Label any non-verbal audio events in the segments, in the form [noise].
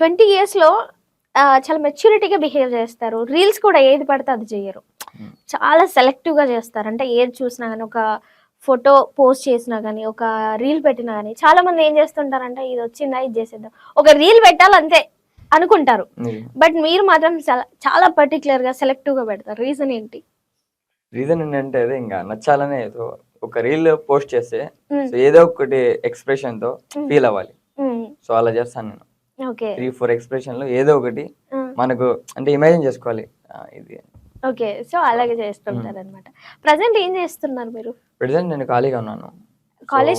Twenty ఇయర్స్లో చాలా మెచ్యూరిటీగా behave చేస్తారు రీల్స్ కూడా ఏది పడితే అది చేయరు Hmm. చాలా సెలెక్టివ్గా చేస్తారు అంటే ఏది చూసినా కానీ ఒక ఫోటో పోస్ట్ చేసినా కానీ ఒక రీల్ పెట్టినా కానీ చాలా మంది ఏం చేస్తుంటారంటే ఇది వచ్చిందా ఇది చేసేద్దాం ఒక రీల్ పెట్టాలి అంతే అనుకుంటారు. బట్ మీరు మాత్రం చాలా- చాలా పర్టికులర్గా సెలెక్టివ్గా పెడతారు రీజన్ ఏంటి రీజన్ ఏంటంటే అదే ఇంకా నచ్చాలనే ఒక రీల్ పోస్ట్ చేస్తే Hmm. ఏదో ఒకటి ఎక్స్ప్రెషన్తో Hmm. ఫీల్ అవ్వాలి Hmm. సో అలా చేస్తాను నేను త్రీ ఫోర్ ఎక్స్ప్రెషన్లో ఏదో ఒకటి. మనకు అంటే ఇమాజిన్ చేసుకోవాలి. ఇది. ఓకే. సో అలాగే చేస్తుంటారు అనమాట ప్రజెంట్ ఏం చేస్తున్నారు మీరు? ప్రెసెంట్ నేను ఖాళీగా ఉన్నాను.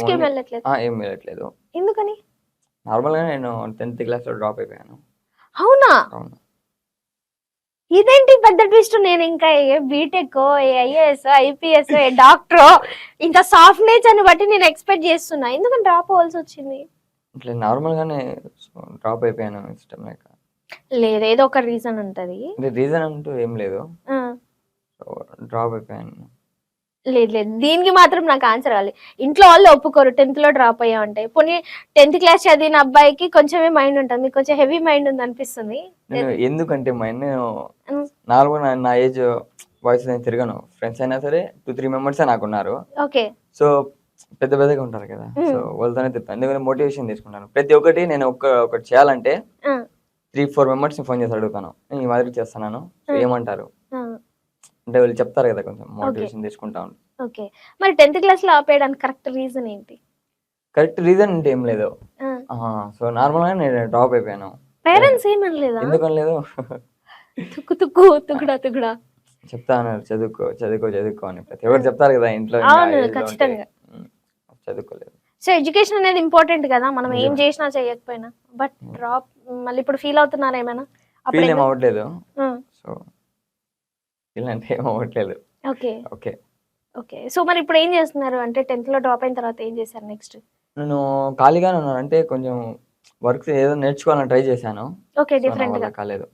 ఏం only- వెళ్ళట్లేదు? ఆ, ఏం వెళ్ళట్లేదు. ఎందుకని? నార్మల్గా నేను టెన్త్ క్లాస్లో డ్రాప్ అయిపోయాను. అవునా? అవును. ఇదేంటి పెద్ద ట్విస్ట్? నేను ఇంకా ఏ బీటెక్ ఏ ఐఏఎస్ ఐపీఎస్ ఏ డాక్టర్ ఇంకా సాఫ్ట్ నేచర్ని బట్టి నేను ఎక్స్పెక్ట్ చేస్తున్నా. ఎందుకని డ్రాప్ అవ్వాల్సి వచ్చింది? ఇట్లా నార్మల్ గానే డ్రాప్ అయిపోయాను ఇష్టం లేక. లేదు ఏదో ఒక రీజన్ ఉంటది. అంటే రీజన్ అంటూ ఏం లేదు. డ్రాప్ అయిపోయాను. లేదు లేదు. దీనికి మాత్రం నాకు ఆన్సర్ కావాలి ఇంట్లో వాళ్ళు ఒప్పుకోరు. టెన్త్లో డ్రాప్ అయ్యా ఉంటాయి పోనీ టెన్త్ క్లాస్ చదివిన అబ్బాయికి కొంచెమే మైండ్ ఉంటుంది. మీకు కొంచెం హెవీ మైండ్ ఉంది అనిపిస్తుంది. ఎందుకంటే మా నేను ఉమ్, నార్మల్ నా- నా ఏజ్ బాయ్స్ నేను తిరగను. ఫ్రెండ్స్ అయినా సరే టూ త్రీ మెంబర్స్ నాకు ఉన్నారు. ఓకే. సో పెద్ద పెద్దగా ఉంటారు కదా. సో వాళ్ళతోనే తిరుగుతాను ఎందుకంటే మోటివేషన్ తీసుకుంటాను. ప్రతి ఒక్కటి నేను ఒక్క ఒకటి చేయాలంటే త్రీ ఫోర్ మెంబర్స్ ఫోన్ చేసి అడుగుతాను. నేను ఈ మాదిరి చేస్తున్నాను. ఏమంటారు? అంటే వాళ్ళు చెప్తారు కదా కొంచెం మోటివేషన్ తీసుకుంటా ఓకే. మరి టెన్త్ క్లాస్లో ఆపేయడానికి కరెక్ట్ రీజన్ ఏంటి? కరెక్ట్ రీజన్ అంటే ఏం లేదు. సో నార్మల్గా నేను డ్రాప్ అయిపోయాను. పేరెంట్స్ ఏమనలేదా ఎందుకని లేదు తుక్కు తుక్కు తుకుడా తుకుడా. చెప్తాను చదువుకో చదువుకో చదువుకో అని ప్రతి ఒక్కరు చెప్తారు కదా ఇంట్లో. ఖచ్చితంగా. చదువుకోలేదు. సో ఎడ్యుకేషన్ అనేది ఇంపార్టెంట్ కదా? మనం ఏం. చేసినా చేయకపోయినా. బట్ డ్రాప్ మళ్ళీ ఇప్పుడు ఫీల్ అవుతున్నారా ఏమైనా? ఫీల్ ఏం అవ్వట్లేదు. సో ఫీల్ అంటే ఏం అవ్వట్లేదు. ఓకే ఓకే ఓకే సో మరి ఇప్పుడు ఏం చేస్తున్నారు? అంటే టెన్త్లో డ్రాప్ అయిన తర్వాత ఏం చేశారు నెక్స్ట్ నేను ఖాళీగానే ఉన్నాను. అంటే కొంచెం వర్క్ ఏదో నేర్చుకోవాలని ట్రై చేశాను. ఓకే డిఫరెంట్గా. కాలేదు.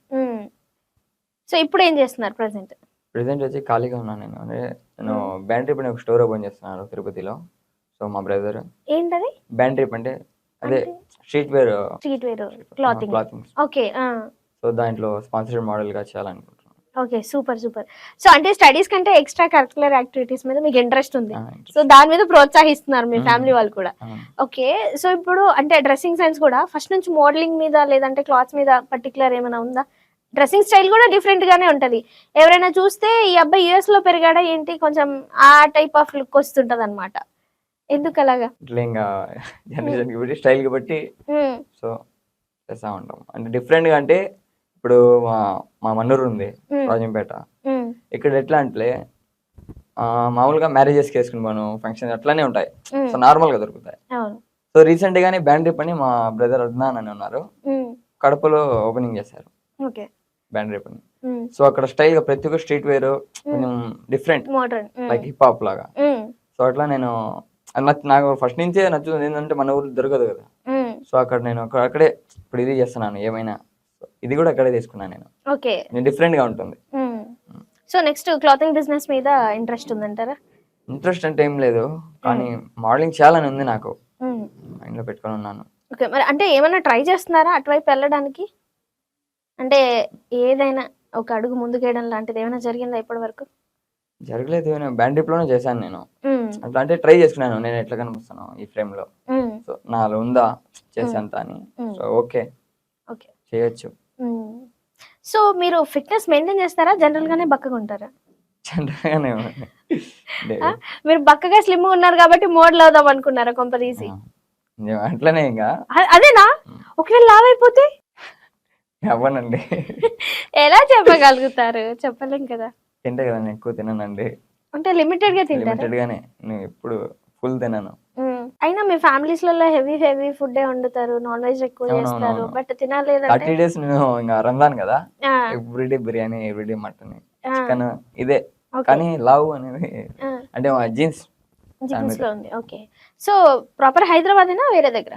సో ఇప్పుడు ఏం చేస్తున్నారు ప్రజెంట్ ప్రెసెంట్ వచ్చి ఖాళీగా ఉన్నాను నేను. అంటే నేను బ్యాండ్ ట్రిప్ అని ఒక స్టోర్ ఓపెన్ చేస్తున్నాను తిరుపతిలో. సో మా బ్రదర్ ఏంటది? బ్యాండ్ ట్రిప్ అంటే అదే? Street wear street wear clothing. Clothing. Okay so దాంట్లో స్పాన్సర్డ్ మోడల్గా చేయాలనుకుంటున్నాను. Okay super super. సో అంటే స్టడీస్ కంటే ఎక్స్ట్రా కరికులర్ యాక్టివిటీస్ మీద మీకు ఇంట్రెస్ట్ ఉంది. సో దాని మీద ప్రోత్సహిస్తున్నారు మీ. ఫ్యామిలీ వాళ్ళు కూడా. ఓకే సో ఇప్పుడు అంటే డ్రెస్సింగ్ సెన్స్ కూడా ఫస్ట్ నుంచి మోడలింగ్ మీద లేదంటే క్లాత్స్ మీద పర్టికులర్ ఏమైనా ఉందా? డ్రెస్సింగ్ స్టైల్ కూడా డిఫరెంట్ గానే ఉంటది. ఎవరైనా చూస్తే ఈ అబ్బాయి యుఎస్లో పెరిగాడా ఏంటి? కొంచెం ఆ టైప్ ఆఫ్ లుక్ వస్తుంటది అనమాట ఎందుకు అలాగా ఇట్లా ఇంకా [laughs] జనరేషన్కి బట్టి స్టైల్కి బట్టి. సో చేస్తా ఉంటాం అంటే డిఫరెంట్గా అంటే ఇప్పుడు మా మా మన్నూరు ఉంది. రాజంపేట. ఇక్కడ ఎట్లా అంటే మామూలుగా మ్యారేజెస్ చేసుకున్నాను ఫంక్షన్ అట్లానే ఉంటాయి. సో నార్మల్గా దొరుకుతాయి సో రీసెంట్ గానే బ్యాండ్ ట్రిప్ అని మా బ్రదర్ అద్నాన్ అని ఉన్నారు. కడపలో ఓపెనింగ్ చేశారు ఓకే బ్యాండ్ ట్రిప్ అని. సో అక్కడ స్టైల్గా ప్రతి ఒక్క స్ట్రీట్ వేర్ కొంచెం డిఫరెంట్. లైక్ హిప్ హాప్ లాగా. సో అట్లా నేను అది నచ్చ- నాకు ఫస్ట్ నుంచే నచ్చుతుంది. ఏంటంటే మన ఊరు దొరకదు కదా. సో అక్కడ నేను అక్కడ- ఇప్పుడు ఇది చేస్తున్నాను ఏమైనా. ఇది కూడా అక్కడే తీసుకున్నాను నేను. ఓకే. నేను డిఫరెంట్గా ఉంటుంది. సో నెక్స్ట్ క్లాతింగ్ బిజినెస్ మీద ఇంట్రెస్ట్ ఉందంటారా? ఇంట్రెస్ట్ అంటే ఏం లేదు. కానీ మోడలింగ్ చేయాలని ఉంది నాకు. మైండ్లో పెట్టుకొని ఉన్నాను. ఓకే. మరి అంటే ఏమైనా ట్రై చేస్తున్నారా అటువైపు వెళ్ళడానికి? అంటే ఏదైనా ఒక అడుగు ముందుకేయడం లాంటిది ఏమైనా జరిగిందా ఇప్పటి వరకు జరగలేదు. నేను బ్యాండ్ ట్రిప్లోనే చేశాను నేను. అట్లా అంటే ట్రై చేసుకున్నాను. నేను ఎట్లా కనిపిస్తాను ఈ ఫ్రేమ్లో సో నాలో ఉందా? చేసేంత అని. మ్మ్. So okay. ఓకే. చేయొచ్చు. సో మీరు ఫిట్నెస్ మెయింటైన్ చేస్తారా? జనరల్ గానే బక్కగా ఉంటారా. అంటే, [laughs] ఆ? మీరు బక్కగా స్లిమ్ ఉన్నారు కాబట్టి మోడల్ అవుదాం అనుకున్నారా కొంప తీసి? ఆ, నేను అట్లనే ఇంకా. అదేనా? ఒకవేళ లావ్ అయిపోతే? అవ్వనండి. [laughs] ఎలా చెప్పగలుగుతారు? చెప్పలేం కదా. తింటే కదా నేను ఎక్కువ తిననండి. అంటే లిమిటెడ్గా తింటారా? లిమిటెడ్ గానే. నేను ఎప్పుడు ఫుల్ తినను. అయినా మీ ఫ్యామిలీస్లలో హెవీ హెవీ ఫుడ్ వండుతారు నాన్ వెజ్ ఎక్కువ చేస్తారు. బట్ తినలేదంటే? థర్టీ డేస్ నేను ఇంకా రంజాన్ కదా. Everyday biryani everyday mutton chicken ఇదే. కానీ లావ్ అనేది అంటే మా జీన్స్ జీన్స్లో ఉంది. ఓకే సో ప్రాపర్ హైదరాబాద్ అయినా వేరే దగ్గర?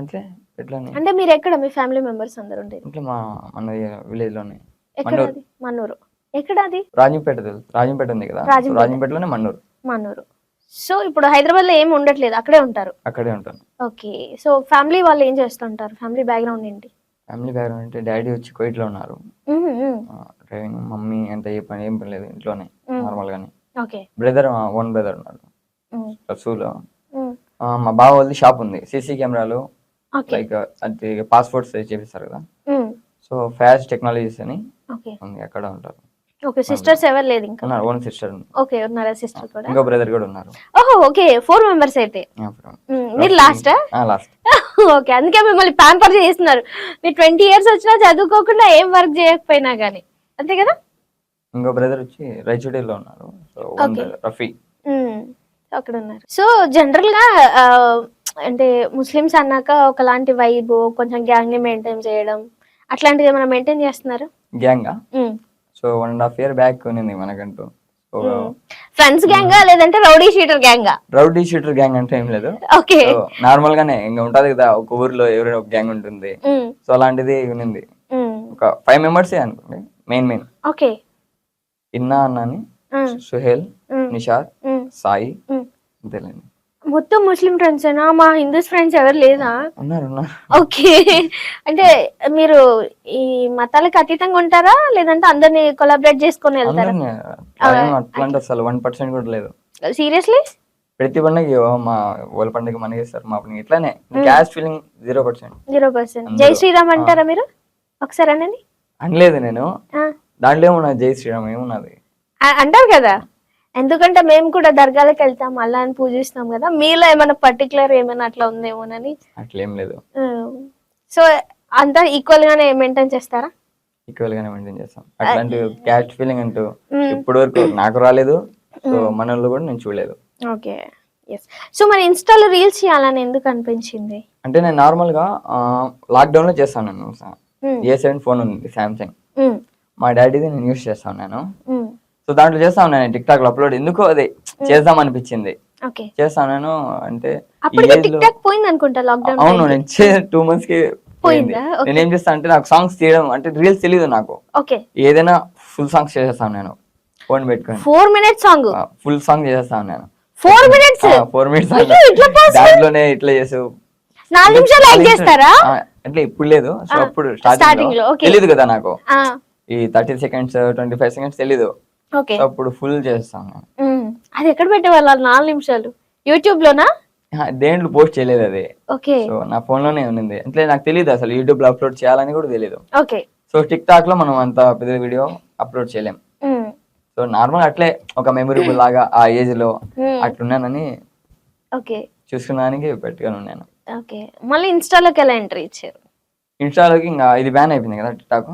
అంటే ఎట్లానే? అంటే మీరు ఎక్కడ మీ ఫ్యామిలీ మెంబర్స్ అందరు ఉండేది ఇంట్లో మా మన విలేజ్లోనే. ఎక్కడ మన్నూరు. ఎక్కడ అది రాజంపేట తెలుసు రాజంపేట ఉంది కదా? రాజంపేట. రాజంపేటలోనే మన్నూరు. మన్నూరు. సో ఇప్పుడు హైదరాబాద్లో ఏం ఉండట్లేదు అక్కడే ఉంటారు? అక్కడే ఉంటాను. ఓకే. సో ఫ్యామిలీ వాళ్ళు ఏం చేస్తుంటారు? ఫ్యామిలీ బ్యాక్గ్రౌండ్ ఏంటి? ఫ్యామిలీ బ్యాక్గ్రౌండ్ అంటే డాడీ వచ్చి కువైట్లో ఉన్నారు. డ్రైవింగ్ మమ్మీ అంత ఏ పని ఏం పని లేదు ఇంట్లోనే. నార్మల్ గానే ఓకే. బ్రదర్ వన్ బ్రదర్ ఉన్నాడు. రసూలో ఉమ్. మా బావ వాళ్ళది షాప్ ఉంది. సీసీ కెమెరాలు ఓకే. లైక్ అది పాస్పోర్ట్స్ చేపిస్తారు కదా? సో ఫ్యాష్ టెక్నాలజీస్ అని ఓకే. ఉంది అక్కడ ఉంటారు. ఓకే సిస్టర్స్ ఎవరు లేదు ఇంకా? ఉన్నారు ఓన్ సిస్టర్ ఓకే ఉన్నారా సిస్టర్ కూడా? ఇంకో బ్రదర్ కూడా ఉన్నారు. ఓహో ఓకే ఫోర్ మెంబర్స్ అయితే. మీరు లాస్ట్ లాస్ట్ ఓకే అందుకే మిమ్మల్ని ప్యాంపర్ చేస్తున్నారు. మీరు ట్వంటీ ఇయర్స్ వచ్చినా చదువుకోకుండా ఏం వర్క్ చేయకపోయినా గానీ. అంతే కదా? ఇంకో బ్రదర్ వచ్చి రైచూడిలో ఉన్నారు. రఫీ. అక్కడ ఉన్నారు. సో జనరల్గా అంటే ముస్లిమ్స్ అన్నాక ఒకలాంటి వైబ్ కొంచెం గ్యాంగ్ని మెయింటైన్ చేయడం అట్లాంటిది ఏమైనా మెయింటైన్ చేస్తున్నారు? Gang so one and half year back ఉన్నింది మనకంటూ. ఫ్రెండ్స్ గ్యాంగా లేదంటే రౌడీ షీటర్ గ్యాంగా రౌడీ షూటర్ గ్యాంగ్ అంటే ఏం లేదు. ఓకే నార్మల్ గానే ఇంకా ఉంటది కదా ఒక ఊర్లో ఎవరైనా ఒక గ్యాంగ్ ఉంటుంది. సో అలాంటిది ఉన్నింది. ఒక ఫైవ్ మెంబర్స్ అనుకోండి మెయిన్ మెయిన్ ఓకే ఇన్నా అన్నని సుహేల్ నిషాద్ సాయి అంతేలేండి. మొత్తం ముస్లిం ఫ్రెండ్స్ ఏనా? మా హిందూస్ ఫ్రెండ్స్ ఎవరు లేదా? ఉన్నారు ఉన్నారు. ఓకే. అంటే మీరు ఈ మతాలకు అతీతంగా ఉంటారా? లేదంటే అందరిని కొలాబరేట్ చేసుకొని వెళ్తారా? అందరినీ. అట్లాంటి అసలు వన్ పర్సెంట్ కూడా లేదు. సీరియస్లీ ప్రతి పండుగ మా వాళ్ళ పండుగ మనకి ఇస్తారు మా పండుగ ఇట్లానే. Caste feeling zero percent zero percent అందరూ. జై శ్రీరామ్ అంటారా మీరు? ఒకసారి అనండి. అనలేదు నేను. ఆ, దాంట్లో ఏమున్నది? జై శ్రీరామ్ ఏమున్నది? ఆ- అంటారు కదా. ఎందుకంటే మేము కూడా దర్గాలకు వెళ్తాం అల్లాని పూజిస్తాం కదా. మీలో ఏమైనా పర్టికులర్ ఏమైనా అట్లా ఉందేమోనని అట్లేం లేదు. సో అంతా ఈక్వల్ గానే మెయింటైన్ చేస్తారా? ఈక్వల్ గానే మెయింటైన్ చేస్తాం. అట్లాంటి క్యాస్ట్ ఫీలింగ్ అంటూ మ్మ్. ఇప్పటి వరకు నాకు రాలేదు. సో మన వాళ్ళు కూడా నేను చూడలేదు. ఓకే. ఎస్ సో మరి ఇన్స్టాలో రీల్స్ చేయాలని ఎందుకు అనిపించింది? అంటే నేను నార్మల్గా లాక్డౌన్లో చేస్తాను నేను. ఏ సెవెన్ ఫోన్ ఉంది సామ్సంగ్. మా డాడీది నేను యూస్ చేస్తాను నేను. సో దాంట్లో చేస్తాను నేను టిక్ టాక్లో అప్లోడ్. ఎందుకో అదే చేద్దాం అనిపించింది చేస్తాను నేను అంటే అవును నేను టూ మంత్స్కి పోయింది. నేను చేస్తాను అంటే నాకు సాంగ్స్ తీయడం అంటే రీల్స్ తెలియదు నాకు. ఏదైనా ఫుల్ సాంగ్స్ చేసేస్తాను నేను. ఫోన్ పెట్టుకొని. Four minutes song full song చేసేస్తాను నేను. Four minutes four minutes? దాంట్లోనే ఇట్లా చేసు నాలుగు నిమిషాలు యాక్ట్ చేస్తారా? అంటే ఇప్పుడు లేదు. సో అప్పుడు స్టార్టింగ్లో. తెలియదు కదా నాకు. ఈ thirty seconds twenty five seconds తెలీదు. అప్పుడు ఫుల్ చేస్తాను. అది ఎక్కడ పెట్టేవాళ్ళు? నాలుగు నిమిషాలు. యూట్యూబ్ లోనా దేంట్లో పోస్ట్ చేయలేదు అది. ఓకే. సో నా ఫోన్లోనే ఉన్నింది. అంటే నాకు తెలియదు అసలు యూట్యూబ్లో అప్లోడ్ చేయాలని కూడా తెలియదు ఓకే. సో టిక్ టాక్లో మనం అంత పెద్ద వీడియో అప్లోడ్ చేయలేం. సో నార్మల్ అట్లే ఒక మెమొరబుల్ లాగా ఆ ఏజ్లో. అట్లున్నానని ఓకే. చూసుకున్నానికి పెట్టుకొని ఉన్నాను ఓకే. మళ్ళీ ఇన్స్టాలోకి ఎలా ఎంట్రీ ఇచ్చారు? ఇన్స్టాలోకి ఇంకా ఇది బ్యాన్ అయిపోయింది కదా టిక్ టాక్